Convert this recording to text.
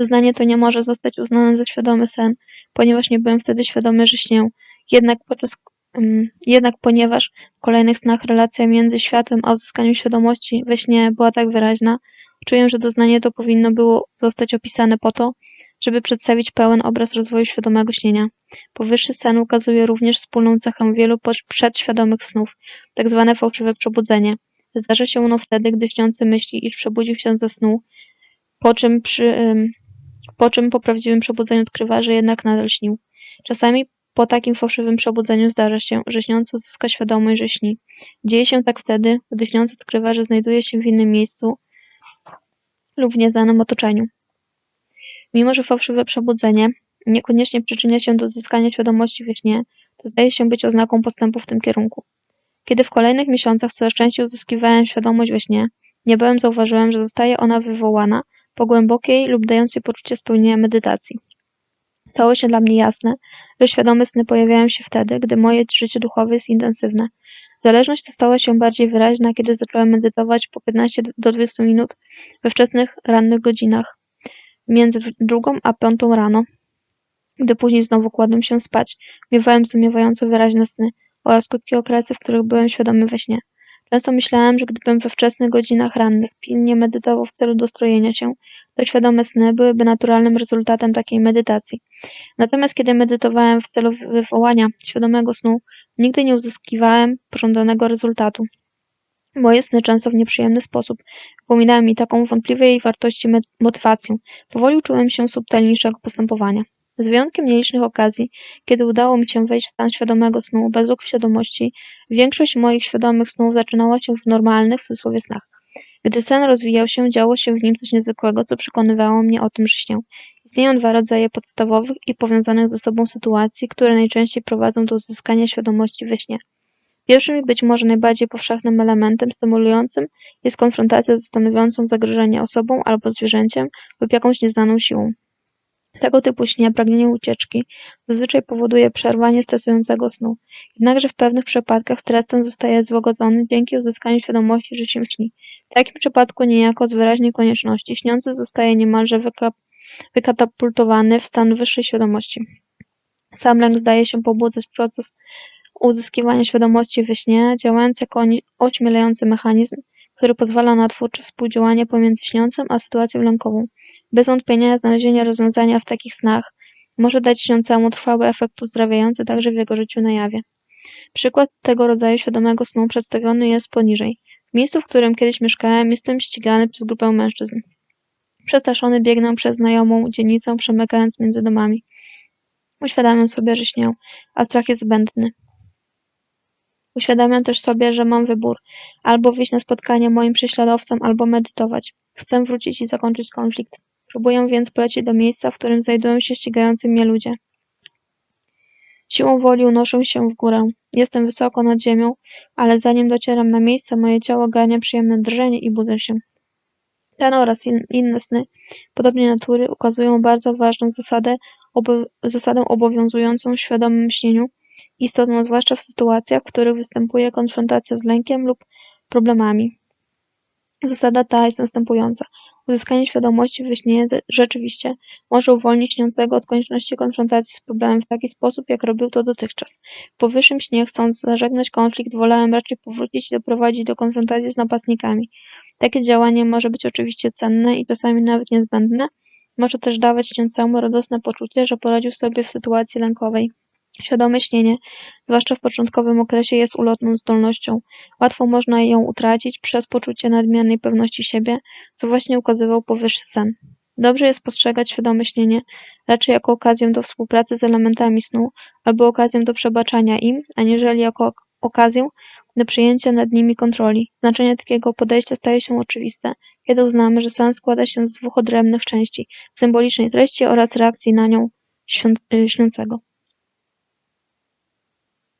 Doznanie to nie może zostać uznane za świadomy sen, ponieważ nie byłem wtedy świadomy, że śnię. Jednak, podczas, um, jednak ponieważ w kolejnych snach relacja między światłem a uzyskaniem świadomości we śnie była tak wyraźna, czuję, że doznanie to powinno było zostać opisane po to, żeby przedstawić pełen obraz rozwoju świadomego śnienia. Powyższy sen ukazuje również wspólną cechę wielu przedświadomych snów, tak zwane fałszywe przebudzenie. Zdarza się ono wtedy, gdy śniący myśli, iż przebudził się ze snu, po czym, przy, po czym po prawdziwym przebudzeniu odkrywa, że jednak nadal śnił. Czasami po takim fałszywym przebudzeniu zdarza się, że śniący uzyska świadomość, że śni. Dzieje się tak wtedy, gdy śniący odkrywa, że znajduje się w innym miejscu lub w nieznanym otoczeniu. Mimo, że fałszywe przebudzenie niekoniecznie przyczynia się do uzyskania świadomości we śnie, to zdaje się być oznaką postępu w tym kierunku. Kiedy w kolejnych miesiącach coraz częściej uzyskiwałem świadomość we śnie, niebawem zauważyłem, że zostaje ona wywołana po głębokiej lub dającej poczucie spełnienia medytacji. Stało się dla mnie jasne, że świadome sny pojawiają się wtedy, gdy moje życie duchowe jest intensywne. Zależność ta stała się bardziej wyraźna, kiedy zacząłem medytować po 15 do 20 minut we wczesnych, rannych godzinach, między drugą a piątą rano, gdy później znowu kładłem się spać, miewałem zdumiewająco wyraźne sny oraz krótkie okresy, w których byłem świadomy we śnie. Często myślałem, że gdybym we wczesnych godzinach rannych pilnie medytował w celu dostrojenia się, to świadome sny byłyby naturalnym rezultatem takiej medytacji. Natomiast kiedy medytowałem w celu wywołania świadomego snu, nigdy nie uzyskiwałem pożądanego rezultatu. Moje sny często w nieprzyjemny sposób upominały mi taką wątpliwej wartości motywację. Powoli uczyłem się subtelniejszego postępowania. Z wyjątkiem nielicznych okazji, kiedy udało mi się wejść w stan świadomego snu bez luk świadomości, większość moich świadomych snów zaczynała się w normalnych, w cudzysłowie, snach. Gdy sen rozwijał się, działo się w nim coś niezwykłego, co przekonywało mnie o tym, że śnię. Istnieją dwa rodzaje podstawowych i powiązanych ze sobą sytuacji, które najczęściej prowadzą do uzyskania świadomości we śnie. Pierwszym i być może najbardziej powszechnym elementem stymulującym jest konfrontacja ze stanowiącą zagrożenie osobą albo zwierzęciem lub jakąś nieznaną siłą. Tego typu śnie pragnienie ucieczki zazwyczaj powoduje przerwanie stresującego snu, jednakże w pewnych przypadkach stres ten zostaje złagodzony dzięki uzyskaniu świadomości, że się śni. W takim przypadku niejako z wyraźnej konieczności śniący zostaje niemalże wykatapultowany w stan wyższej świadomości. Sam lęk zdaje się pobudzać proces uzyskiwania świadomości we śnie, działając jako oćmielający mechanizm, który pozwala na twórcze współdziałanie pomiędzy śniącym a sytuacją lękową. Bez wątpienia znalezienie rozwiązania w takich snach może dać śniącemu trwały efekt uzdrawiający także w jego życiu na jawie. Przykład tego rodzaju świadomego snu przedstawiony jest poniżej. W miejscu, w którym kiedyś mieszkałem, jestem ścigany przez grupę mężczyzn. Przestraszony biegnę przez znajomą dzielnicę, przemykając między domami. Uświadamiam sobie, że śnię, a strach jest zbędny. Uświadamiam też sobie, że mam wybór. Albo wyjść na spotkanie moim prześladowcom, albo medytować. Chcę wrócić i zakończyć konflikt. Próbuję więc polecieć do miejsca, w którym znajdują się ścigający mnie ludzie. Siłą woli unoszę się w górę. Jestem wysoko nad ziemią, ale zanim docieram na miejsce, moje ciało gania przyjemne drżenie i budzę się. Ten oraz in, inne sny podobnej natury ukazują bardzo ważną zasadę, obo zasadę obowiązującą w świadomym śnieniu, istotną zwłaszcza w sytuacjach, w których występuje konfrontacja z lękiem lub problemami. Zasada ta jest następująca. Uzyskanie świadomości we śnie rzeczywiście może uwolnić śniącego od konieczności konfrontacji z problemem w taki sposób, jak robił to dotychczas. W powyższym śnie, chcąc zażegnać konflikt, wolałem raczej powrócić i doprowadzić do konfrontacji z napastnikami. Takie działanie może być oczywiście cenne i czasami nawet niezbędne. Może też dawać śniącemu radosne poczucie, że poradził sobie w sytuacji lękowej. Świadome śnienie, zwłaszcza w początkowym okresie, jest ulotną zdolnością. Łatwo można ją utracić przez poczucie nadmiernej pewności siebie, co właśnie ukazywał powyższy sen. Dobrze jest postrzegać świadome śnienie raczej jako okazję do współpracy z elementami snu albo okazję do przebaczania im, aniżeli jako okazję do przyjęcia nad nimi kontroli. Znaczenie takiego podejścia staje się oczywiste, kiedy uznamy, że sen składa się z dwóch odrębnych części symbolicznej treści oraz reakcji na nią śniącego.